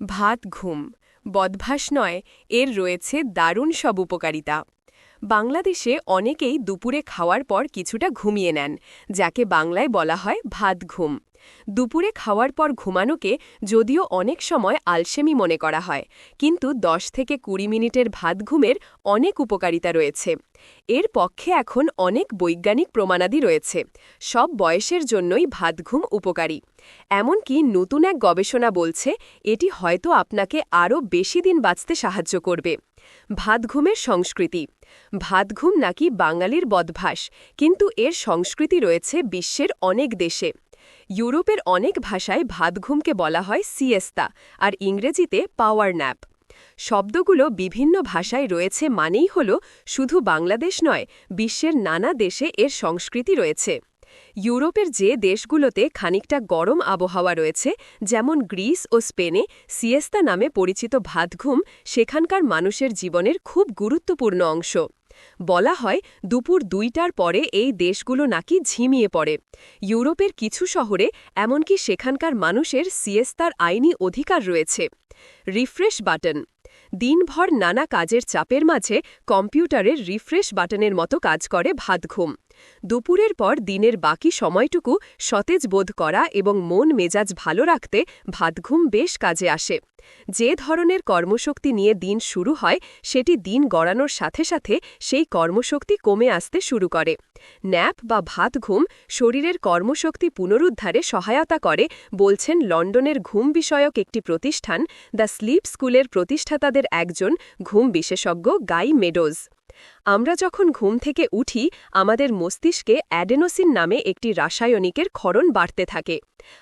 ভাত, ঘুম। বদভাস নয়, এর রয়েছে দারুণ সব উপকারিতা। বাংলাদেশে অনেকেই দুপুরে খাওয়ার পর কিছুটা ঘুমিয়ে নেন, যাকে বাংলায় বলা হয় ভাত, ঘুম। দুপুরে খাওয়ার পর ঘুমানোকে যদিও অনেক সময় আলসেমি মনে করা হয়, কিন্তু ১০ থেকে কুড়ি মিনিটের ভাত ঘুমের অনেক উপকারিতা রয়েছে। এর পক্ষে এখন অনেক বৈজ্ঞানিক প্রমাণাদি রয়েছে, সব বয়সের জন্যই ভাত ঘুম উপকারী। এমনকি নতুন এক গবেষণা বলছে, এটি হয়তো আপনাকে আরও বেশি দিন বাঁচতে সাহায্য করবে। ভাত ঘুমের সংস্কৃতি। ভাত ঘুম নাকি বাঙালির বদভাস, কিন্তু এর সংস্কৃতি রয়েছে বিশ্বের অনেক দেশে। ইউরোপের অনেক ভাষায় ভাতঘুমকে বলা হয় সিয়েস্তা আর ইংরেজিতে পাওয়ার ন্যাপ। শব্দগুলো বিভিন্ন ভাষায় রয়েছে মানেই হল শুধু বাংলাদেশ নয়, বিশ্বের নানা দেশে এর সংস্কৃতি রয়েছে। ইউরোপের যে দেশগুলোতে খানিকটা গরম আবহাওয়া রয়েছে, যেমন গ্রিস ও স্পেনে, সিয়েস্তা নামে পরিচিত ভাতঘুম সেখানকার মানুষের জীবনের খুব গুরুত্বপূর্ণ অংশ। বলা হয় দুপুর দুইটার পরে এই দেশগুলো নাকি ঝিমিয়ে পড়ে। ইউরোপের কিছু শহরে এমনকি সেখানকার মানুষের সিয়েস্তার আইনি অধিকার রয়েছে। Refresh button. দিনভর নানা কাজের চাপের মাঝে কম্পিউটারের রিফ্রেশ বাটনের মতো কাজ করে ভাতঘুম। দুপুরের পর দিনের বাকি সময়টুকু সতেজ বোধ করা এবং মন মেজাজ ভালো রাখতে ভাতঘুম বেশ কাজে আসে। যে ধরনের কর্মশক্তি নিয়ে দিন শুরু হয়, সেটি দিন গড়ানোর সাথে সাথে সেই কর্মশক্তি কমে আসতে শুরু করে। ন্যাপ বা ভাত ঘুম শরীরের কর্মশক্তি পুনরুদ্ধারে সহায়তা করে, বলছেন লন্ডনের ঘুম বিষয়ক একটি প্রতিষ্ঠান, দ্য স্লিপ স্কুলের প্রতিষ্ঠাতাদের একজন ঘুম বিশেষজ্ঞ গাই মেডোজ। আমরা যখন ঘুম থেকে উঠি, আমাদের মস্তিষ্কে অ্যাডেনোসিন নামে একটি রাসায়নিকের ক্ষরণ বাড়তে থাকে।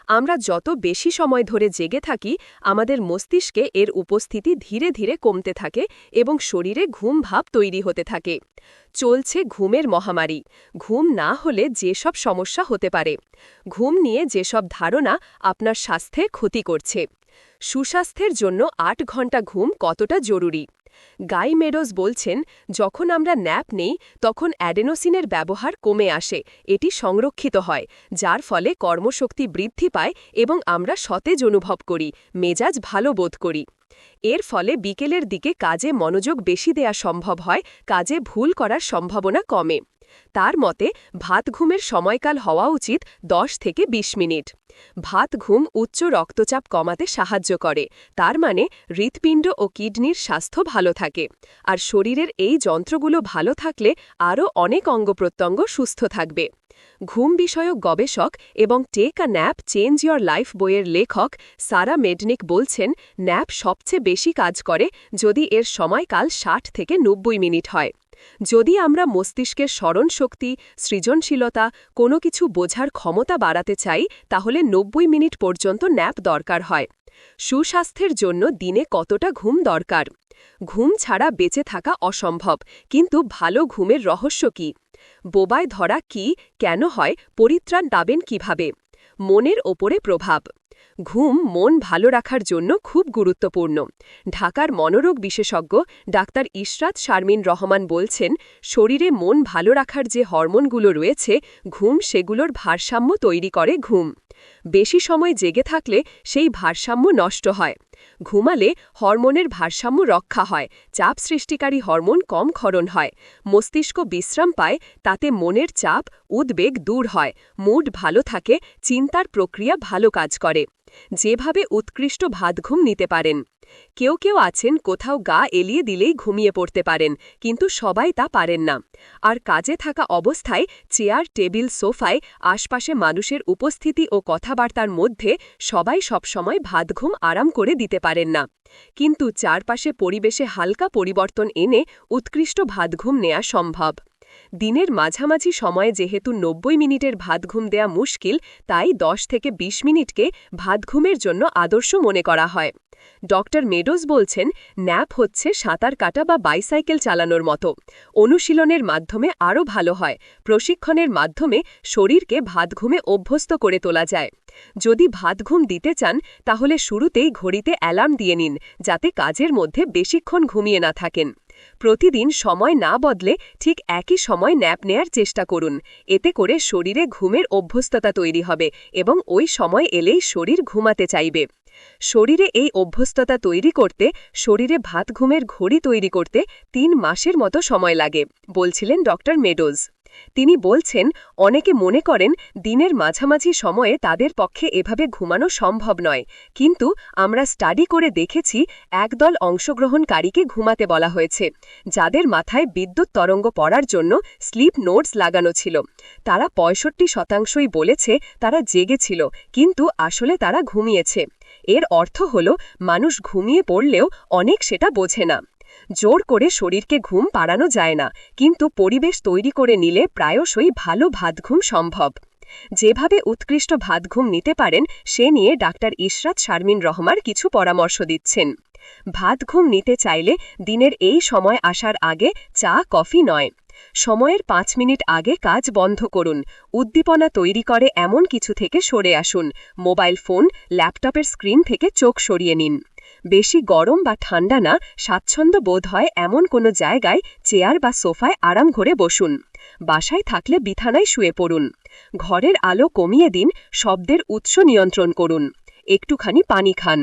আমরা যত বেশি সময় ধরে জেগে থাকি, আমাদের মস্তিষ্কে এর উপস্থিতি ধীরে ধীরে কমতে থাকে এবং শরীরে ঘুম ভাব তৈরি হতে থাকে। চলছে ঘুমের মহামারী। ঘুম না হলে যেসব সমস্যা হতে পারে। ঘুম নিয়ে যেসব ধারণা আপনার স্বাস্থ্যে ক্ষতি করছে। সুস্বাস্থ্যের জন্য আট ঘণ্টা ঘুম কতটা জরুরি? গাই মেডোস বলছেন, যখন আমরা ন্যাপ নেই, তখন অ্যাডেনোসিনের ব্যবহার কমে আসে, এটি সংরক্ষিত হয়, যার ফলে কর্মশক্তি বৃদ্ধি পায় এবং আমরা সতেজ অনুভব করি, মেজাজ ভালো বোধ করি। এর ফলে বিকেলের দিকে কাজে মনোযোগ বেশি দেয়া সম্ভব হয়, কাজে ভুল করার সম্ভাবনা কমে। তার মতে, ভাত ঘুমের সময়কাল হওয়া উচিত ১০ থেকে ২০ মিনিট। ভাত ঘুম উচ্চ রক্তচাপ কমাতে সাহায্য করে, তার মানে হৃৎপিণ্ড ও কিডনির স্বাস্থ্য ভালো থাকে, আর শরীরের এই যন্ত্রগুলো ভালো থাকলে আরও অনেক অঙ্গপ্রত্যঙ্গ সুস্থ থাকবে। ঘুম বিষয়ক গবেষক এবং take a nap change your life বইয়ের লেখক সারা মেডনিক বলছেন, ন্যাপ সবচেয়ে বেশি কাজ করে যদি এর সময়কাল ষাট থেকে নব্বই মিনিট হয়। যদি আমরা মস্তিষ্কের স্মরণ শক্তি সৃজনশীলতা, কোনো কিছু বোঝার ক্ষমতা বাড়াতে চাই, তাহলে নব্বই মিনিট পর্যন্ত ন্যাপ দরকার হয়। সুস্বাস্থ্যের জন্য দিনে কতটা ঘুম দরকার? ঘুম ছাড়া বেঁচে থাকা অসম্ভব, কিন্তু ভালো ঘুমের রহস্য কি? বোবায় ধরা কি, কেন হয়, পরিত্রাণ পাবেন কীভাবে? মনের ওপরে প্রভাব। ঘুম মন ভালো রাখার জন্য খুব গুরুত্বপূর্ণ। ঢাকার মনোরোগ বিশেষজ্ঞ ডাক্তার ইশরাত শারমিন রহমান বলছেন, শরীরে মন ভালো রাখার যে হরমোনগুলো রয়েছে, ঘুম সেগুলোর ভারসাম্য তৈরি করে ঘুম। বেশি সময় জেগে থাকলে সেই ভারসাম্য নষ্ট হয়। ঘুমালে হরমোনের ভারসাম্য রক্ষা হয়, চাপ সৃষ্টিকারী হরমোন কম ক্ষরণ হয়। মস্তিষ্ক বিশ্রাম পায়, তাতে মনের চাপ, উদ্বেগ দূর হয়, মুড ভালো থাকে, চিন্তার প্রক্রিয়া ভালো কাজ করে। যেভাবে উৎকৃষ্ট ভাতঘুম নিতে পারেন। কেউ কেউ আছেন কোথাও গা এলিয়ে দিলেই ঘুমিয়ে পড়তে পারেন, কিন্তু সবাই তা পারেন না। আর কাজে থাকা অবস্থায় চেয়ার, টেবিল, সোফায় আশপাশে মানুষের উপস্থিতি ও কথাবার্তার মধ্যে সবাই সবসময় ভাতঘুম আরাম করে দিতে পারেন না। কিন্তু চারপাশে পরিবেশে হালকা পরিবর্তন এনে উৎকৃষ্ট ভাতঘুম নেয়া সম্ভব। দিনের মাঝামাঝি সময়ে যেহেতু নব্বই মিনিটের ভাতঘুম দেয়া মুশকিল, তাই ১০ থেকে ২০ মিনিটকে ভাতঘুমের জন্য আদর্শ মনে করা হয়। ডক্টর মেডোজ বলছেন, ন্যাপ হচ্ছে সাঁতার কাটা বা বাইসাইকেল চালানোর মতো। অনুশীলনের মাধ্যমে আরও ভালো হয়। প্রশিক্ষণের মাধ্যমে শরীরকে ভাতঘুমে অভ্যস্ত করে তোলা যায়। যদি ভাতঘুম দিতে চান, তাহলে শুরুতেই ঘড়িতে অ্যালার্ম দিয়ে নিন, যাতে কাজের মধ্যে বেশিক্ষণ ঘুমিয়ে না থাকেন। প্রতিদিন সময় না বদলে ঠিক একই সময় ন্যাপ নেয়ার চেষ্টা করুন। এতে করে শরীরে ঘুমের অভ্যস্ততা তৈরি হবে এবং ওই সময় এলেই শরীর ঘুমাতে চাইবে। শরীরে এই অভ্যস্ততা তৈরি করতে, শরীরে ভাত ঘুমের ঘড়ি তৈরি করতে তিন মাসের মতো সময় লাগে, বলছিলেন ডক্টর মেডোজ। তিনি বলছেন, অনেকে মনে করেন দিনের মাঝামাঝি সময়ে তাদের পক্ষে এভাবে ঘুমানো সম্ভব নয়, কিন্তু আমরা স্টাডি করে দেখেছি একদল অংশগ্রহণকারীকে ঘুমাতে বলা হয়েছে, যাদের মাথায় বিদ্যুৎ তরঙ্গ পড়ার জন্য স্লিপ নোটস লাগানো ছিল। তারা পঁয়ষট্টি শতাংশই বলেছে তারা জেগেছিল কিন্তু আসলে তারা ঘুমিয়েছে। এর অর্থ হল, মানুষ ঘুমিয়ে পড়লেও অনেক সেটা বোঝে না। জোর করে শরীরকে ঘুম পাড়ানো যায় না, কিন্তু পরিবেশ তৈরি করে নিলে প্রায়শই ভালো ভাতঘুম সম্ভব। যেভাবে উৎকৃষ্ট ভাতঘুম নিতে পারেন, সে নিয়ে ডাক্তার ইশরাত শারমিন রহমার কিছু পরামর্শ দিচ্ছেন। ভাত ঘুম নিতে চাইলে দিনের এই সময় আসার আগে চা, কফি নয়। সময়ের পাঁচ মিনিট আগে কাজ বন্ধ করুন। উদ্দীপনা তৈরি করে এমন কিছু থেকে সরে আসুন। মোবাইল ফোন, ল্যাপটপের স্ক্রিন থেকে চোখ সরিয়ে নিন। বেশি গরম বা ঠান্ডা না, স্বাচ্ছন্দ্য বোধ হয় এমন কোনো জায়গায়, চেয়ার বা সোফায় আরাম ঘরে বসুন। বাসায় থাকলে বিছানায় শুয়ে পড়ুন। ঘরের আলো কমিয়ে দিন, শব্দের উৎস নিয়ন্ত্রণ করুন। একটুখানি পানি খান।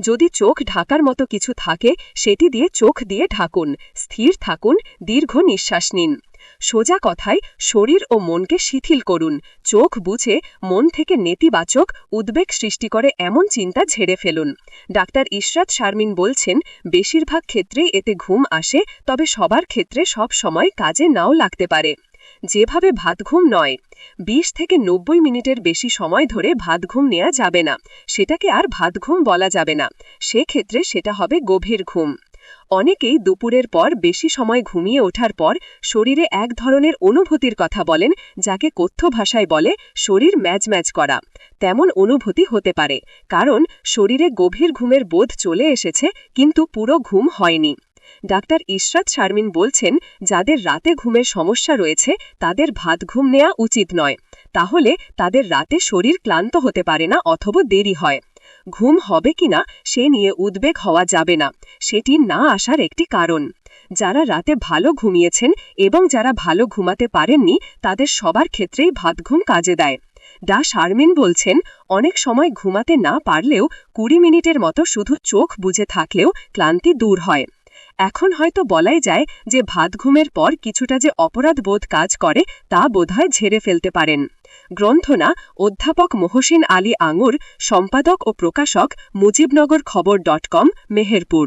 যদি চোখ ঢাকার মতো কিছু থাকে, সেটি দিয়ে চোখ দিয়ে ঢাকুন, স্থির থাকুন, দীর্ঘ নিঃশ্বাস নিন। সোজা কথায়, শরীর ও মনকে শিথিল করুন। চোখ বুঝে, মন থেকে নেতিবাচক উদ্বেগ সৃষ্টি করে এমন চিন্তা ঝেড়ে ফেলুন। ডাক্তার ইশরাত শারমিন বলছেন, বেশিরভাগ ক্ষেত্রেই এতে ঘুম আসে, তবে সবার ক্ষেত্রে সব সময় কাজে নাও লাগতে পারে। যেভাবে ভাতঘুম নয় ২০ থেকে নব্বই মিনিটের বেশি সময় ধরে ভাতঘুম নেওয়া যাবে না। সেটাকে আর ভাতঘুম বলা যাবে না। সেক্ষেত্রে সেটা হবে গভীর ঘুম। অনেকেই দুপুরের পর বেশি সময় ঘুমিয়ে ওঠার পর শরীরে এক ধরনের অনুভূতির কথা বলেন, যাকে কথ্য ভাষায় বলে শরীর ম্যাজ ম্যাজ করা। তেমন অনুভূতি হতে পারে, কারণ শরীরে গভীর ঘুমের বোধ চলে এসেছে, কিন্তু পুরো ঘুম হয়নি। ডাক্তার ইশরাত শারমিন বলছেন, যাদের রাতে ঘুমের সমস্যা রয়েছে, তাদের ভাত ঘুম নেওয়া উচিত নয়। তাহলে তাদের রাতে শরীর ক্লান্ত হতে পারে না অথবা দেরি হয়। ঘুম হবে কিনা সে নিয়ে উদ্বেগ হওয়া যাবে না। সেটি না আসার একটি কারণ। যারা রাতে ভালো ঘুমিয়েছেন এবং যারা ভালো ঘুমাতে পারেননি, তাদের সবার ক্ষেত্রেই ভাত ঘুম কাজে দেয়। ডা শারমিন বলছেন, অনেক সময় ঘুমাতে না পারলেও কুড়ি মিনিটের মতো শুধু চোখ বুঝে থাকলেও ক্লান্তি দূর হয়। এখন হয়তো বলাই যায় যে ভাত ঘুমের পর কিছুটা যে অপরাধ বোধ কাজ করে তা বোধহয় ঝেড়ে ফেলতে পারেন। গ্রন্থনা অধ্যাপক মহসিন আলী আঙুর, সম্পাদক ও প্রকাশক মুজিবনগর খবর ডট কম, মেহেরপুর।